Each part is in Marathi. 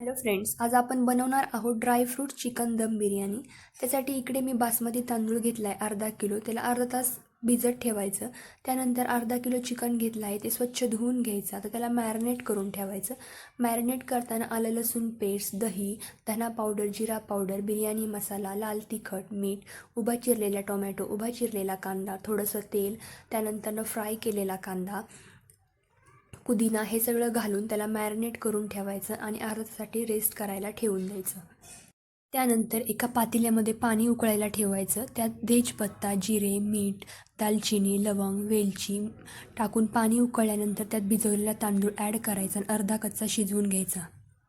हॅलो फ्रेंड्स आज आपण बनवणार आहोत ड्रायफ्रूट चिकन दम बिर्याणी. त्यासाठी इकडे मी बासमती तांदूळ घेतला आहे अर्धा किलो. त्याला अर्धा तास भिजत ठेवायचं. त्यानंतर अर्धा किलो चिकन घेतलं आहे ते स्वच्छ धुवून घ्यायचं. आता त्याला मॅरिनेट करून ठेवायचं. मॅरिनेट करताना आलं लसूण पेस्ट दही धना पावडर जिरा पावडर बिर्याणी मसाला लाल तिखट मीठ उभा चिरलेला टोमॅटो उभा चिरलेला कांदा थोडंसं तेल त्यानंतरनं फ्राय केलेला कांदा पुदिना हे सगळं घालून त्याला मॅरिनेट करून ठेवायचं आणि अर्धा तासाठी रेस्ट करायला ठेवून द्यायचं. त्यानंतर एका पातेल्यामध्ये पाणी उकळायला ठेवायचं. त्यात तेजपत्ता जिरे मीठ दालचिनी लवंग वेलची टाकून पाणी उकळल्यानंतर त्यात भिजवलेला तांदूळ ॲड करायचा आणि अर्धा कच्चा शिजवून घ्यायचा.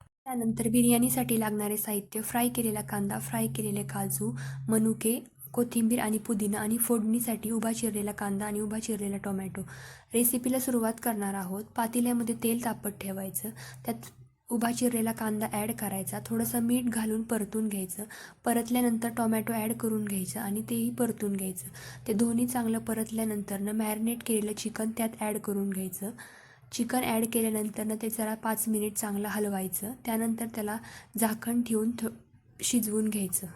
त्यानंतर बिर्याणीसाठी लागणारे साहित्य फ्राय केलेला कांदा फ्राय केलेले काजू मनुके कोथिंबीर आणि पुदिना आणि फोडणीसाठी उभा चिरलेला कांदा आणि उभा चिरलेला टोमॅटो. रेसिपीला सुरुवात करणार आहोत. पातेल्यामध्ये तेल तापत ठेवायचं. त्यात उभा चिरलेला कांदा ॲड करायचा. थोडंसं मीठ घालून परतून घ्यायचं. परतल्यानंतर टोमॅटो ॲड करून घ्यायचं आणि तेही परतून घ्यायचं. ते दोन्ही चांगलं परतल्यानंतरनं मॅरिनेट केलेलं चिकन त्यात ॲड करून घ्यायचं. चिकन ॲड केल्यानंतरनं ते जरा पाच मिनिट चांगलं हलवायचं. त्यानंतर त्याला झाकण ठेवून थो शिजवून घ्यायचं.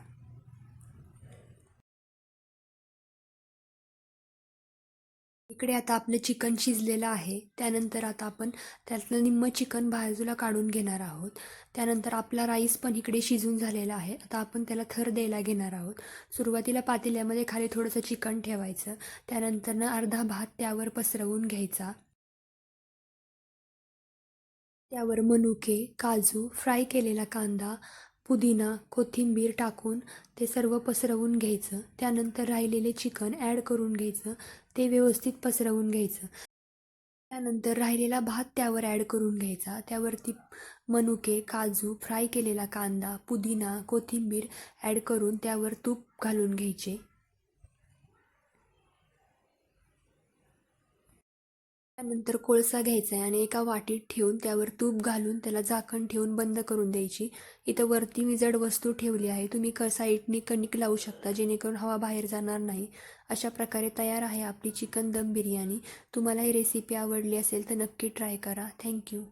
इकडे आता आपलं चिकन शिजलेलं आहे. त्यानंतर आता आपण त्यातलं निम्म चिकन बाजूला काढून घेणार आहोत. त्यानंतर आपला राईस पण इकडे शिजून झालेला आहे. आता आपण त्याला थर द्यायला घेणार आहोत. सुरुवातीला पातेल्यामध्ये खाली थोडंसं चिकन ठेवायचं. त्यानंतरनं अर्धा भात त्यावर पसरवून घ्यायचा. त्यावर मनुके काजू फ्राय केलेला कांदा पुदिना कोथिंबीर टाकून ते सर्व पसरवून घ्यायचं. त्यानंतर राहिलेले चिकन ॲड करून घ्यायचं. ते व्यवस्थित पसरवून घ्यायचं. त्यानंतर राहिलेला भात त्यावर ॲड करून घ्यायचा. त्यावरती मनुके काजू फ्राय केलेला कांदा पुदिना कोथिंबीर ॲड करून त्यावर तूप घालून घ्यायचे. त्यानंतर कोळसा घ्यायचा आहे आणि एका वाटीत ठेवून त्यावर तूप घालून त्याला झाकण ठेवून बंद करून द्यायची. इथं वरती मी जड वस्तू ठेवली आहे. तुम्ही क साईडने कणिक लावू शकता जेणेकरून हवा बाहेर जाणार नाही. अशा प्रकारे तयार आहे आपली चिकन दम बिर्याणी. तुम्हाला ही रेसिपी आवडली असेल तर नक्की ट्राय करा. थँक्यू